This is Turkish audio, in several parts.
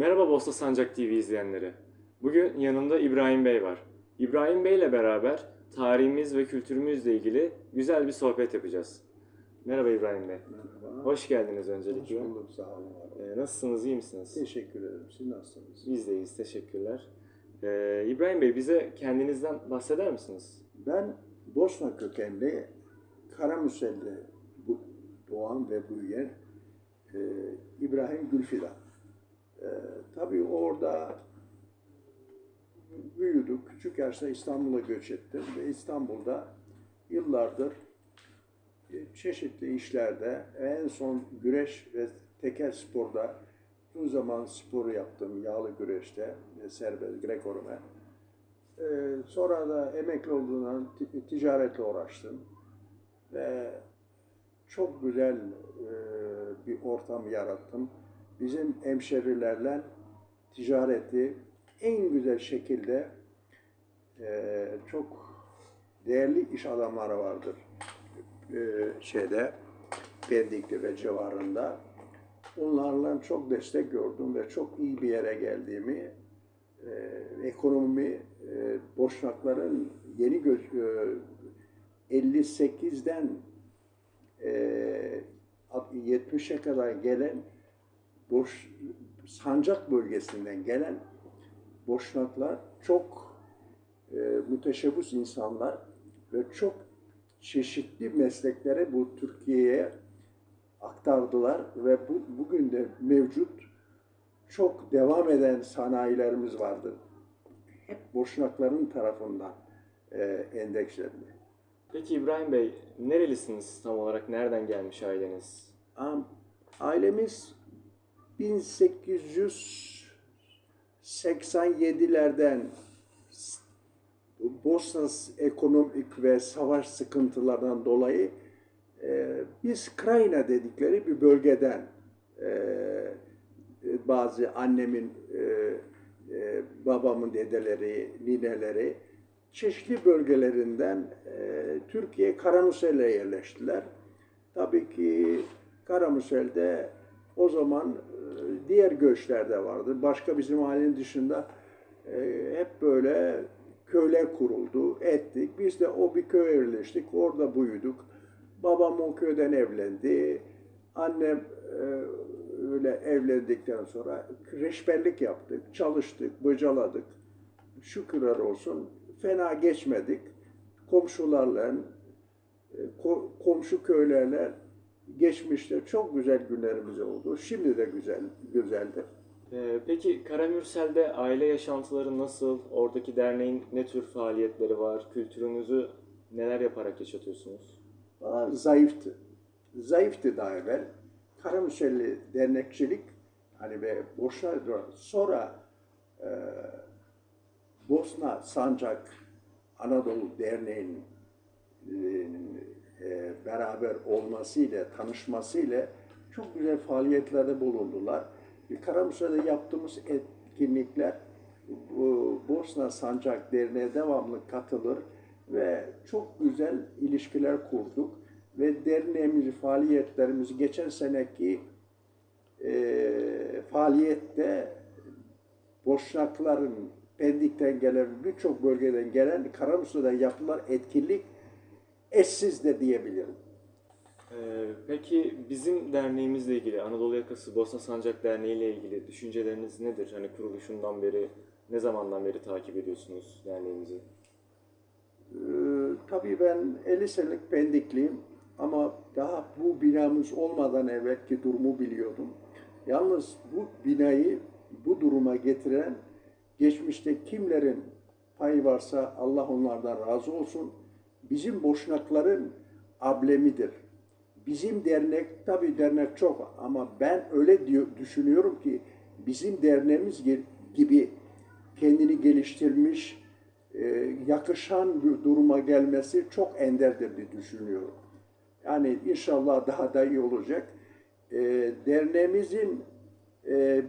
Merhaba Bosta Sancak TV izleyenleri. Bugün yanımda İbrahim Bey var. İbrahim Bey ile beraber tarihimiz ve kültürümüzle ilgili güzel bir sohbet yapacağız. Merhaba İbrahim Bey. Merhaba. Hoş geldiniz Hoş öncelikle. bulduk, sağ olun. Ee, nasılsınız, iyi misiniz? Teşekkür ederim. Siz nasılsınız? Biz de iyiyiz, teşekkürler. Ee, İbrahim Bey bize kendinizden bahseder misiniz? Ben Bosna kökenli Karamüsel'de doğan ve büyüyen e, İbrahim Gülfidan. E, tabii orada büyüdük. Küçük yaşta İstanbul'a göç ettim ve İstanbul'da yıllardır e, çeşitli işlerde en son güreş ve tekel sporda uzun zaman sporu yaptım. Yağlı güreşte, e, serbest, Greco-Romen. Ee, sonra da emekli olduğundan ti- ticaretle uğraştım. Ve çok güzel e, bir ortam yarattım. Bizim hemşerilerle ticareti en güzel şekilde e, çok değerli iş adamları vardır. E, şeyde Pendikli ve civarında. Onlarla çok destek gördüm ve çok iyi bir yere geldiğimi e, ekonomi e, boşnakların yeni göç e, 58'den e, 70'e kadar gelen boş sancak bölgesinden gelen boşnaklar çok e, müteşebbis insanlar ve çok çeşitli mesleklere bu Türkiye'ye aktardılar ve bu bugün de mevcut çok devam eden sanayilerimiz vardır. Hep boşnakların tarafından e, endekslendi. Peki İbrahim Bey, nerelisiniz tam olarak? Nereden gelmiş aileniz? Ailemiz 1887'lerden Bosna ekonomik ve savaş sıkıntılarından dolayı e, biz Krayna dedikleri bir bölgeden e, bazı annemin, e, e, babamın dedeleri, nineleri çeşitli bölgelerinden e, Türkiye Karamüsel'e yerleştiler. Tabii ki Karamüsel'de o zaman e, diğer göçler de vardı. Başka bizim ailenin dışında e, hep böyle köyler kuruldu, ettik. Biz de o bir köye yerleştik, orada büyüdük. Babam o köyden evlendi. Annem e, öyle evlendikten sonra reşberlik yaptık, çalıştık, bocaladık. Şükürler olsun fena geçmedik. Komşularla, ko- komşu köylerle geçmişte çok güzel günlerimiz oldu. Şimdi de güzel, güzeldir. Ee, peki Karamürsel'de aile yaşantıları nasıl? Oradaki derneğin ne tür faaliyetleri var? Kültürünüzü neler yaparak yaşatıyorsunuz? Valla zayıftı. Zayıftı daha evvel. Karamüselli dernekçilik hani ve boşuna sonra e, Bosna Sancak Anadolu Derneği'nin e, beraber olmasıyla, tanışmasıyla çok güzel faaliyetlerde bulundular. Karamüsel'de yaptığımız etkinlikler bu Bosna Sancak Derneği'ne devamlı katılır ve çok güzel ilişkiler kurduk ve derneğimizi, faaliyetlerimizi geçen seneki e, faaliyette Boşnakların Pendik'ten gelen, birçok bölgeden gelen Karamüsel'den yapılan etkinlik eşsiz de diyebilirim. Ee, peki bizim derneğimizle ilgili, Anadolu Yakası Bosna Sancak Derneği ile ilgili düşünceleriniz nedir? Hani kuruluşundan beri, ne zamandan beri takip ediyorsunuz derneğimizi? Ee, tabii ben 50 senelik Pendikliyim ama daha bu binamız olmadan evvelki durumu biliyordum. Yalnız bu binayı bu duruma getiren geçmişte kimlerin payı varsa Allah onlardan razı olsun. Bizim boşnakların ablemidir. Bizim dernek, tabii dernek çok ama ben öyle diyor, düşünüyorum ki bizim derneğimiz gi- gibi kendini geliştirmiş, e, yakışan bir duruma gelmesi çok enderdir diye düşünüyorum. Yani inşallah daha da iyi olacak. E, derneğimizin e,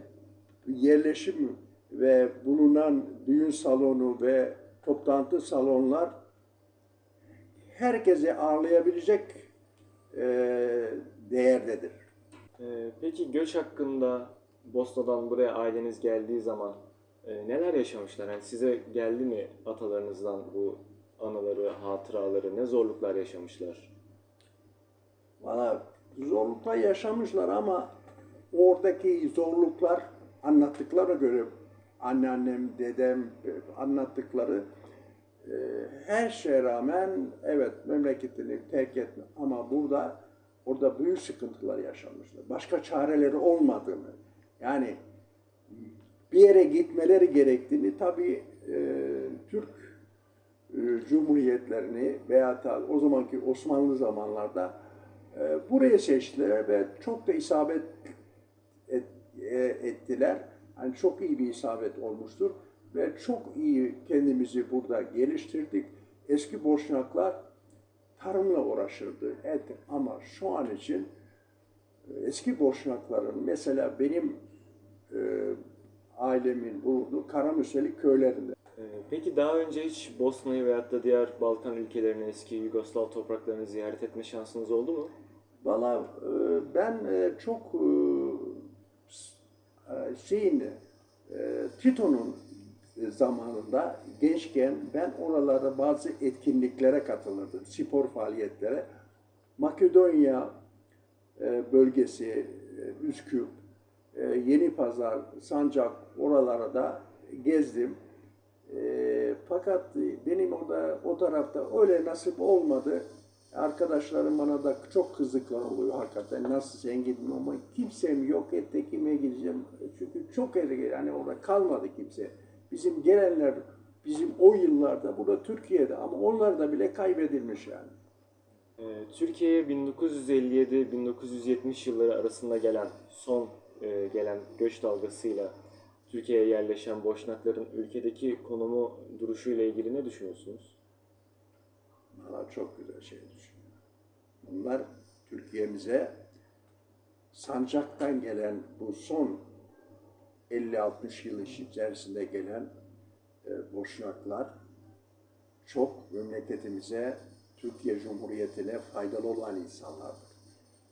yerleşim ve bulunan düğün salonu ve toplantı salonlar herkese ağırlayabilecek e, değerdedir. Ee, peki göç hakkında Bosna'dan buraya aileniz geldiği zaman e, neler yaşamışlar? Yani size geldi mi atalarınızdan bu anıları, hatıraları, ne zorluklar yaşamışlar? Valla zorluklar yaşamışlar ama oradaki zorluklar anlattıklara göre anneannem, dedem e, anlattıkları e, her şeye rağmen evet memleketini terk etme ama burada orada büyük sıkıntılar yaşamışlar. Başka çareleri olmadığını yani bir yere gitmeleri gerektiğini tabii e, Türk e, Cumhuriyetlerini veya da o zamanki Osmanlı zamanlarda e, buraya seçtiler ve çok da isabet et- e, ettiler. Yani çok iyi bir isabet olmuştur ve çok iyi kendimizi burada geliştirdik. Eski Boşnaklar tarımla uğraşırdı. Et ama şu an için e, eski Boşnakların mesela benim e, ailemin bulunduğu Karamüseli köylerinde E, Peki daha önce hiç Bosna'yı veyahut da diğer Balkan ülkelerini, eski Yugoslav topraklarını ziyaret etme şansınız oldu mu? Valla e, ben çok şeyin Tito'nun zamanında gençken ben oralarda bazı etkinliklere katılırdım. Spor faaliyetlere. Makedonya e, bölgesi, e, Üsküp, e, Yeni Pazar, Sancak oralara da gezdim. E, fakat benim orada o tarafta öyle nasip olmadı. Arkadaşlarım bana da çok kızıklar oluyor hakikaten. Nasıl sen gittin ama kimsem yok et kime gideceğim. Çünkü çok ere yani orada kalmadı kimse. Bizim gelenler bizim o yıllarda burada Türkiye'de ama onlar da bile kaybedilmiş yani. E, Türkiye'ye 1957-1970 yılları arasında gelen son e, gelen göç dalgasıyla Türkiye'ye yerleşen Boşnakların ülkedeki konumu, duruşuyla ilgili ne düşünüyorsunuz? Valla çok güzel şey düşünüyor. Bunlar Türkiye'mize sancaktan gelen bu son 50-60 yıl içerisinde gelen e, boşnaklar çok memleketimize, Türkiye Cumhuriyeti'ne faydalı olan insanlardır.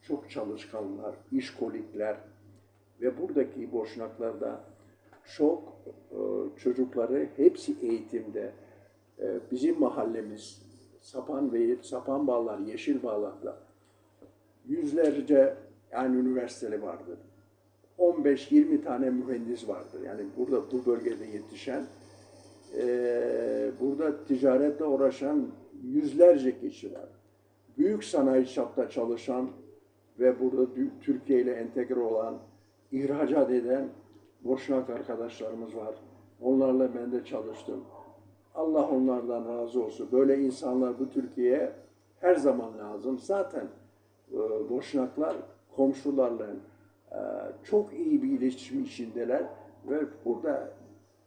Çok çalışkanlar, işkolikler ve buradaki boşnaklarda çok e, çocukları hepsi eğitimde. E, bizim mahallemiz Sapan ve Sapan Bağlar, Yeşil Bağlar'da yüzlerce yani üniversiteli vardır. 15-20 tane mühendis vardır. Yani burada bu bölgede yetişen, eee, burada ticaretle uğraşan yüzlerce kişi var. Büyük sanayi çapta çalışan ve burada Türkiye ile entegre olan, ihracat eden Boşnak arkadaşlarımız var. Onlarla ben de çalıştım. Allah onlardan razı olsun. Böyle insanlar bu Türkiye'ye her zaman lazım. Zaten e, Boşnaklar komşularla e, çok iyi bir iletişim içindeler ve burada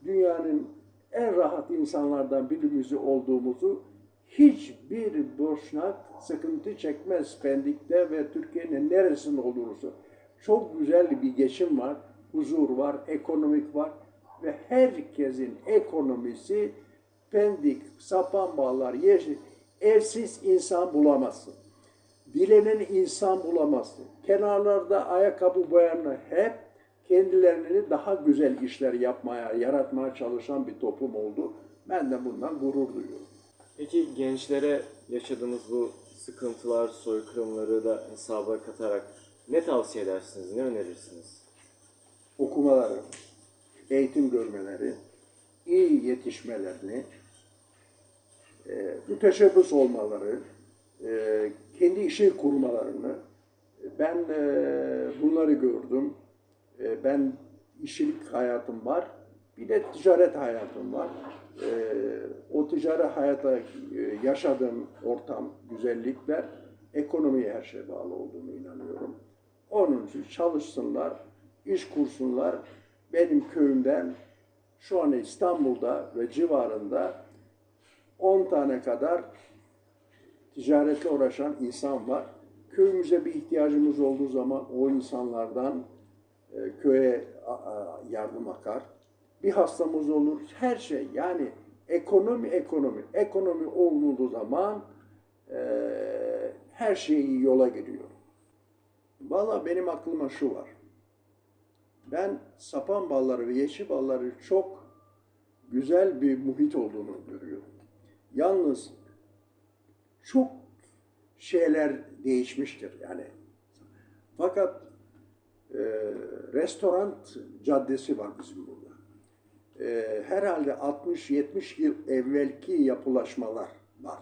dünyanın en rahat insanlardan birimizi olduğumuzu hiçbir Boşnak sıkıntı çekmez Pendik'te ve Türkiye'nin neresinde olursa. Çok güzel bir geçim var, huzur var, ekonomik var ve herkesin ekonomisi Pendik, Sapanbağlar, Yeşil, evsiz insan bulamazsın. Dilenen insan bulamazsın. Kenarlarda ayakkabı boyanlar hep kendilerini daha güzel işler yapmaya, yaratmaya çalışan bir toplum oldu. Ben de bundan gurur duyuyorum. Peki gençlere yaşadığınız bu sıkıntılar, soykırımları da hesaba katarak ne tavsiye edersiniz, ne önerirsiniz? okumaları, eğitim görmeleri, iyi yetişmelerini, e, müteşebbis olmaları, e, kendi işi kurmalarını, ben e, bunları gördüm. E, ben işçilik hayatım var, bir de ticaret hayatım var. E, o ticaret hayata e, yaşadığım ortam, güzellikler, ekonomiye her şey bağlı olduğunu inanıyorum. Onun için çalışsınlar, iş kursunlar. Benim köyümden şu an İstanbul'da ve civarında 10 tane kadar ticaretle uğraşan insan var. Köyümüze bir ihtiyacımız olduğu zaman o insanlardan e, köye yardım akar. Bir hastamız olur, her şey yani ekonomi ekonomi. Ekonomi olduğu zaman e, her şey iyi yola gidiyor. Valla benim aklıma şu var. ben sapan balları ve yeşil balları çok güzel bir muhit olduğunu görüyorum. Yalnız çok şeyler değişmiştir yani. Fakat e, restoran caddesi var bizim burada. E, herhalde 60-70 yıl evvelki yapılaşmalar var.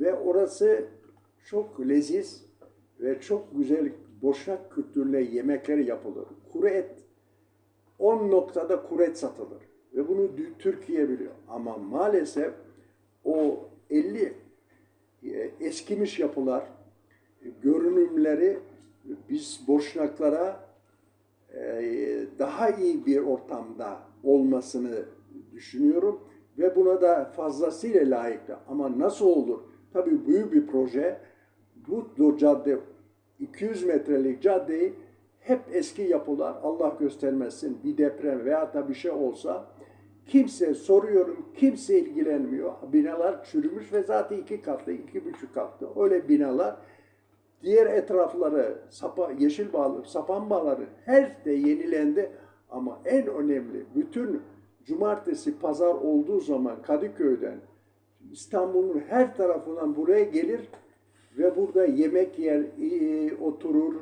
Ve orası çok leziz ve çok güzel boşnak kültürüne yemekleri yapılır. Kuru et 10 noktada kuru et satılır. Ve bunu Türkiye biliyor. Ama maalesef o 50 e, eskimiş yapılar, e, görünümleri biz boşnaklara e, daha iyi bir ortamda olmasını düşünüyorum ve buna da fazlasıyla layıklı. Ama nasıl olur? Tabii büyük bir proje. Bu cadde 200 metrelik caddeyi hep eski yapılar Allah göstermesin bir deprem veya da bir şey olsa kimse soruyorum kimse ilgilenmiyor. Binalar çürümüş ve zaten iki katlı iki buçuk katlı öyle binalar Diğer etrafları, sapa, yeşil bağlı, sapan bağları her de yenilendi. Ama en önemli bütün cumartesi, pazar olduğu zaman Kadıköy'den, İstanbul'un her tarafından buraya gelir ve burada yemek yer, e, oturur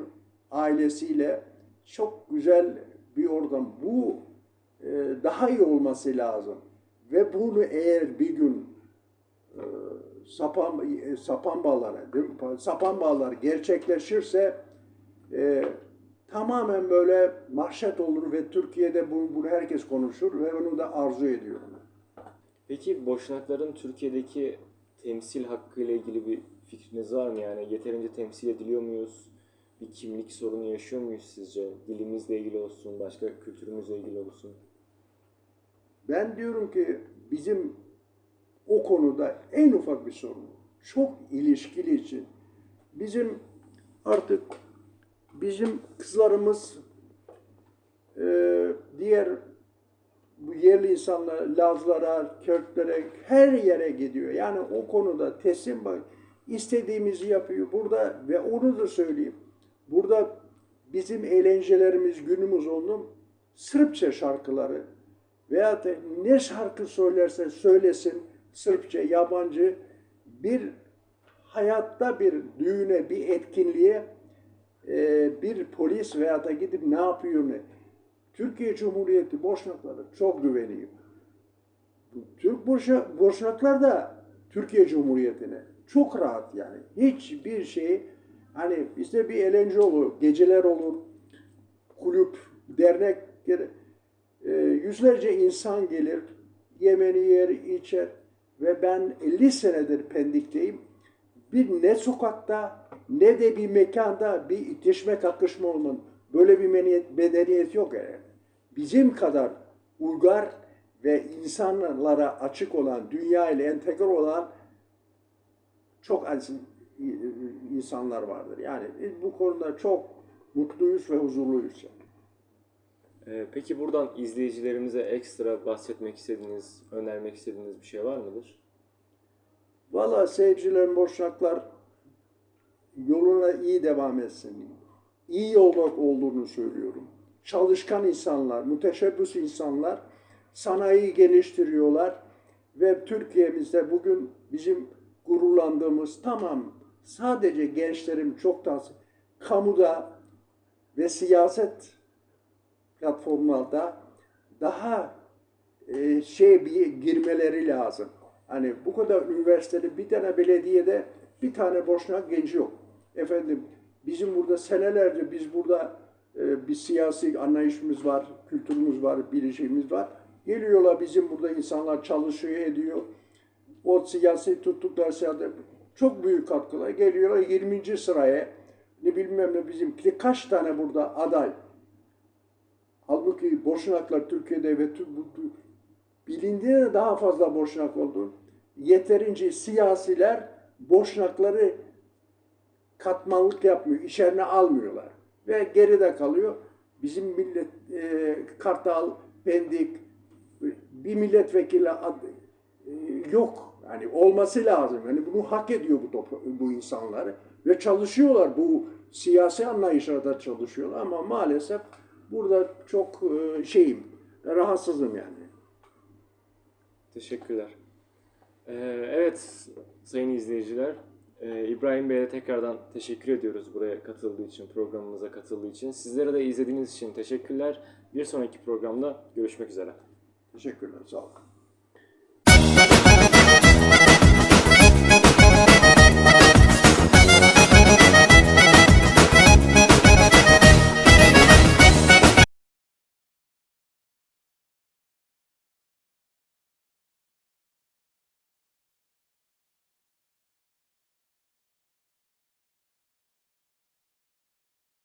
ailesiyle. Çok güzel bir ortam. Bu daha iyi olması lazım. Ve bunu eğer bir gün e, sapan e, sapan bağları, sapan bağları gerçekleşirse e, tamamen böyle mahşet olur ve Türkiye'de bunu, bunu herkes konuşur ve onu da arzu ediyorum. Peki Boşnakların Türkiye'deki temsil hakkı ile ilgili bir fikriniz var mı? Yani yeterince temsil ediliyor muyuz? Bir kimlik sorunu yaşıyor muyuz sizce? Dilimizle ilgili olsun, başka kültürümüzle ilgili olsun. Ben diyorum ki bizim o konuda en ufak bir sorun çok ilişkili için bizim artık bizim kızlarımız e, diğer bu yerli insanlar Lazlara, Kürtlere her yere gidiyor. Yani o konuda teslim bak istediğimizi yapıyor burada ve onu da söyleyeyim. Burada bizim eğlencelerimiz günümüz onun Sırpça şarkıları veya da ne şarkı söylerse söylesin Sırpça, yabancı bir hayatta bir düğüne, bir etkinliğe e, bir polis veya da gidip ne yapıyor ne? Türkiye Cumhuriyeti Boşnakları çok güveniyor. Türk Boşnaklar da Türkiye Cumhuriyeti'ne çok rahat yani. Hiçbir şey hani işte bir eğlence olur, geceler olur, kulüp, dernek e, yüzlerce insan gelir, yemeni yer, içer ve ben 50 senedir Pendik'teyim. Bir ne sokakta ne de bir mekanda bir itişme kakışma olmanın böyle bir medeniyet, yok yani. Bizim kadar uygar ve insanlara açık olan, dünya ile entegre olan çok az insanlar vardır. Yani bu konuda çok mutluyuz ve huzurluyuz. Ee, peki buradan izleyicilerimize ekstra bahsetmek istediğiniz, önermek istediğiniz bir şey var mıdır? Valla seyircilerin boşnaklar yoluna iyi devam etsin. İyi yolda olduğunu söylüyorum. Çalışkan insanlar, müteşebbis insanlar sanayi geliştiriyorlar ve Türkiye'mizde bugün bizim gururlandığımız tamam sadece gençlerin çok da kamuda ve siyaset platformlarda daha e, şey bir girmeleri lazım. Hani bu kadar üniversitede bir tane belediyede bir tane boşnak genci yok. Efendim bizim burada senelerce biz burada e, bir siyasi anlayışımız var, kültürümüz var, bilişimiz var. Geliyorlar bizim burada insanlar çalışıyor, ediyor. O siyasi tuttukları siyasete çok büyük katkılar. Geliyorlar 20. sıraya. Ne bilmem ne bizim kaç tane burada aday. Halbuki boşnaklar Türkiye'de ve bilindiğine daha fazla boşnak oldu. Yeterince siyasiler boşnakları katmanlık yapmıyor, içerine almıyorlar. Ve geride kalıyor. Bizim millet, e, Kartal, Pendik, bir milletvekili ad- e, yok. Yani olması lazım. Yani bunu hak ediyor bu bu insanlar ve çalışıyorlar. Bu siyasi anlayışlarda çalışıyorlar ama maalesef burada çok e, şeyim, rahatsızım yani. Teşekkürler. Ee, evet sayın izleyiciler, e, İbrahim Bey'e tekrardan teşekkür ediyoruz buraya katıldığı için, programımıza katıldığı için. Sizlere de izlediğiniz için teşekkürler. Bir sonraki programda görüşmek üzere. Teşekkürler, sağ olun.